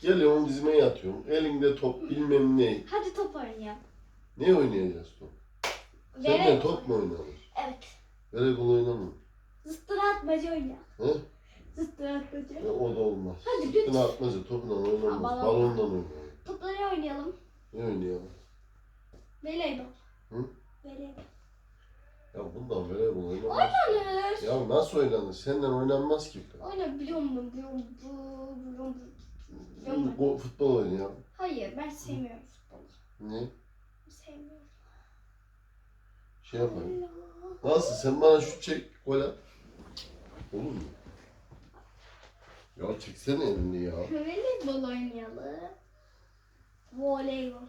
Geliyorum dizime yatıyorum. Elinde top bilmem ne. Hadi top oynayalım. Ne oynayacağız top? Verek- top mu oynanır? Evet. Voleybol oynanır. Zıttıra atmaca oynayalım. He? Zıttıra atmaca. E, o da olmaz. Hadi lütfen. atmaca topla oynanmaz. Balon. Balonla oynanır. Topları oynayalım. Ne oynayalım? Voleybol. Hı? Voleybol. Ya bundan voleybol oynanmaz. Oynanır. Ya nasıl oynanır? Senden oynanmaz ki. Oyna biliyor musun? Biliyor musun? Biliyor musun? Biliyor musun? Bu futbol oynayalım. Hayır ben sevmiyorum futbolu. Ne? Sevmiyorum. Şey yapalım. Nasıl? Sen bana şut çek, gol at. Olur mu? Ya çeksene elini ya. Voleybol oynayalım. Voleybol.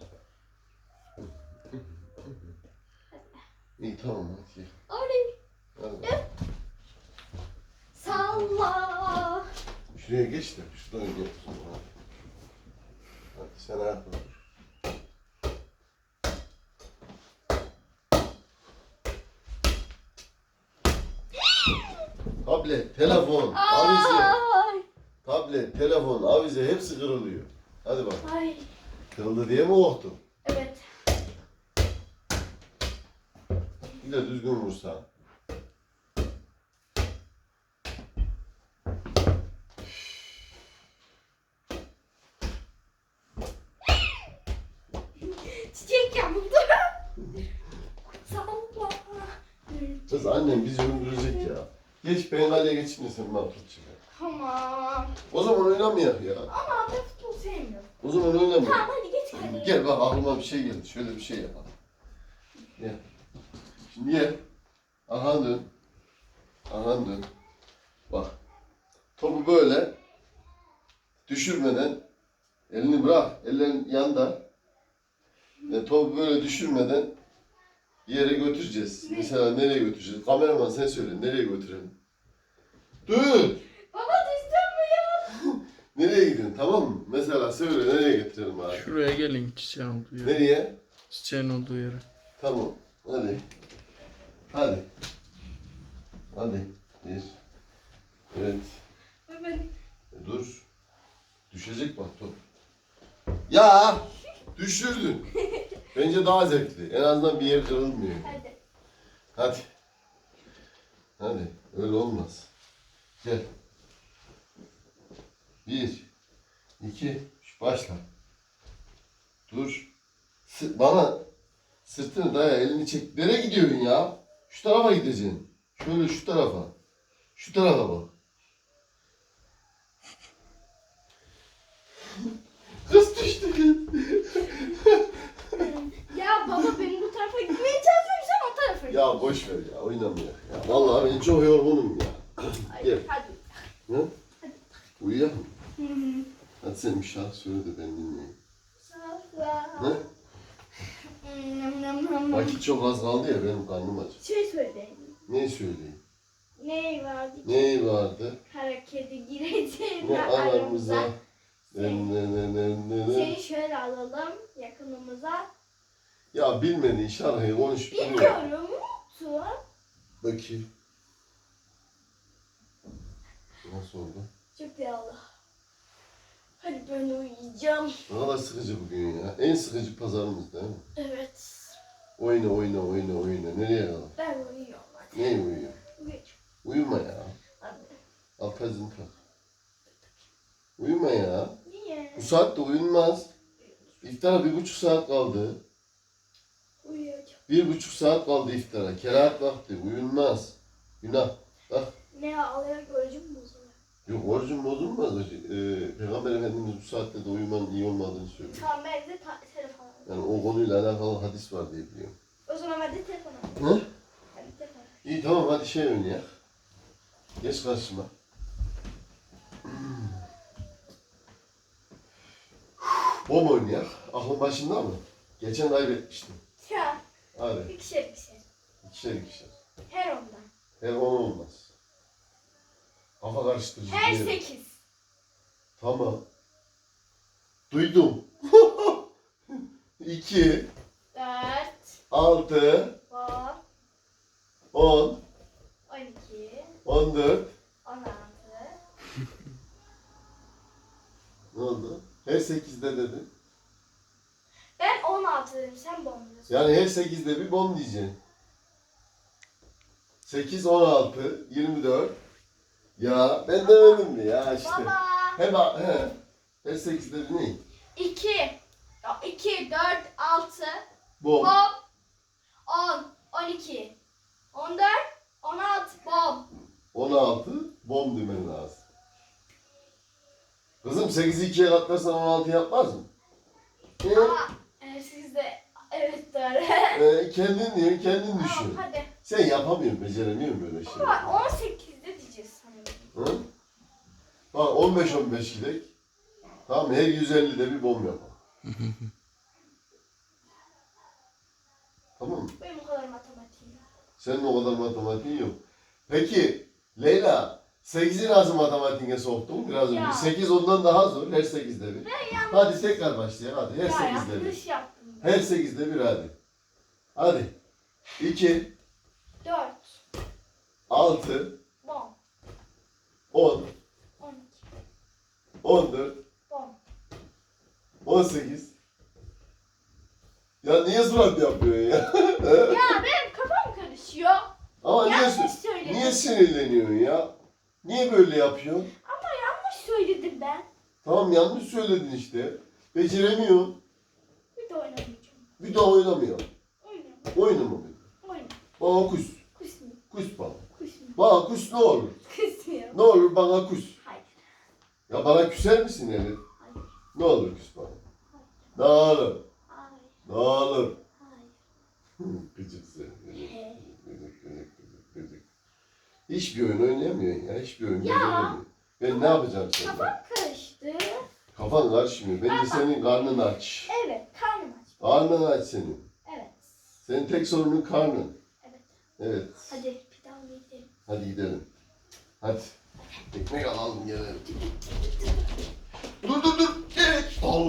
İyi tamam hadi. Orayı Hadi. Şuraya geç de şuradan gel. Hadi sen ayakta dur. Tablet, telefon, avize, Ay. tablet, telefon, avize hepsi kırılıyor. Hadi bak. Ay. Kırıldı diye mi korktun? Evet. Bir de düzgün vursa. Kız annem bizi öldürecek ya. Geç ben kaleye geçeyim de sen tut şimdi. Tamam. O zaman oynamayak ya. Ama ben futbol sevmiyorum. O zaman oynamayalım. Tamam hadi geç kaleye. Gel bak aklıma bir şey geldi. Şöyle bir şey yapalım. Gel. Şimdi gel. Arhan dön. Arhan dön. Bak. Topu böyle düşürmeden elini bırak. Ellerin yanda. Ve topu böyle düşürmeden bir yere götüreceğiz. Mesela nereye götüreceğiz? Kameraman sen söyle. Nereye götürelim? Dur. Baba düştün mü ya? Nereye gidiyorsun? Tamam mı? Mesela söyle nereye getirelim abi? Şuraya gelin çiçeğin olduğu yere. Nereye? Çiçeğin olduğu yere. Tamam. Hadi. Hadi. Hadi. Bir. Evet. Ben E, dur. Düşecek bak top. Ya! Düşürdün. Bence daha zevkli. En azından bir yer kırılmıyor. hadi. Hadi. Hadi. Öyle olmaz. Gel. Bir. iki, üç. Başla. Dur. Sı- bana sırtını daya elini çek. Nereye gidiyorsun ya? Şu tarafa gideceksin. Şöyle şu tarafa. Şu tarafa bak. Kız düştü baba benim bu tarafa gitmeye çalışıyorum sen o tarafa git. Ya boş ver ya oynamıyor. Ya vallahi ben çok yorgunum ya. Gel. Hadi. Ne? Uyuyak mı? Hı hı. Hadi sen bir şarkı söyle de ben dinleyeyim. Ne? Nam nam nam nam. Vakit çok az kaldı ya benim karnım aç. Şey söyle. Ne söyleyeyim? Ne vardı ki? Ne vardı? Kara kedi gireceğine Ne aramıza. aramıza? Ne ne ne ne ne ne? Seni şöyle alalım yakınımıza. Ya bilmediğin şarkıyı konuş. Bilmiyorum. Unuttum. Bakayım. Nasıl oldu? Çok Allah. Hadi ben uyuyacağım. Ne kadar sıkıcı bugün ya. En sıkıcı pazarımız değil mi? Evet. Oyna oyna oyna oyna. Nereye kadar? Ben uyuyorum hadi. Ne uyuyor? Uyuyacağım. Uyuma ya. Hadi. Alpazını tak. Uyuma ya. Niye? Bu saatte uyunmaz. İftara bir buçuk saat kaldı. Bir buçuk saat kaldı iftara. Kerahat vakti. Uyunmaz. Günah. Bak. Ne ağlayarak öleceğim mi o zaman? Yok orucun bozulmaz. Ee, Peygamber Efendimiz bu saatte de uyumanın iyi olmadığını söylüyor. Tamam ben de ta- telefon. Yani o konuyla alakalı hadis var diye biliyorum. O zaman ben de telefon alayım. Ne? Ben de telefon. İyi tamam hadi şey oynayak. Geç karşıma. Bom oynayak. Aklın başında mı? Geçen kaybetmiştim. Hadi. ikişer ikişer. İkişer ikişer. Her ondan. Her on olmaz. Kafa karıştırıcı Her değil. sekiz. Tamam. Duydum. İki, Dört. altı, On. on, On iki. on dört, On altı. Ne oldu? Her sekizde dedin. Ben 16 dedim. Sen bomba diyorsun. Yani her sekizde bir bom diyeceksin. 8, 16, 24. Ya ben demedim mi ya işte. Baba. Hem he. Her sekizde bir ne? 2. 2, 4, 6. Bom. Bom. 10, 12. 14, 16. Bom. 16 bom demen lazım. Kızım 8'i 2'ye katlarsan 16 yapmaz mı? Ee, de evet doğru. e, kendin diyor, kendin tamam düşün. hadi. Sen yapamıyorsun, beceremiyorsun böyle şeyleri. Ama 18'de diyeceğiz sanırım. Hı? Bak 15-15 gidek. Tamam her 150'de bir bom yapalım. tamam mı? Benim o kadar matematiğim. yok. Senin o kadar matematiğin yok. Peki Leyla 8'i nasıl matematiğine soktun biraz önce? Ya. 8 ondan daha zor. Her 8'de bir. Hadi tekrar başlayalım hadi. Her ya, 8'de bir. yanlış yaptım. Her 8'de bir hadi. Hadi. 2, 4, 6, bom. 10, 12, 14, bom. 18. Ya niye surat yapıyorsun ya? Ya benim kafam karışıyor. Ama niye, Yanlış söyledim. niye sinirleniyorsun ya? Niye böyle yapıyorsun? Ama yanlış söyledim ben. Tamam yanlış söyledin işte. Beceremiyorsun. Oynamayacağım. Bir daha oynamıyor. Oynayalım. Oynama bir. Oynayalım. Bana kus. Kusmuyor. Kus bana. Kusmuyor. Bana kus ne olur. Kusmuyor. Ne olur bana kus. Hayır. Ya bana küser misin Elif? Hayır. Ne olur küs bana. Ne olur. Hayır. Ne olur. Hayır. Gıcık sen. Gıcık, gıcık, gıcık, gıcık. Hiçbir oyun oynayamıyorsun ya. Hiçbir oyun Ya. Ben ne yapacağım seninle? Kafam karıştı. Kafan karışmıyor. Bence senin karnın aç. Karnın aç senin. Evet. Senin tek sorunun karnın. Evet. Evet. Hadi pilavı gidelim. Hadi gidelim. Hadi. Ekmek alalım gelelim. Dur dur dur. Evet. Allah.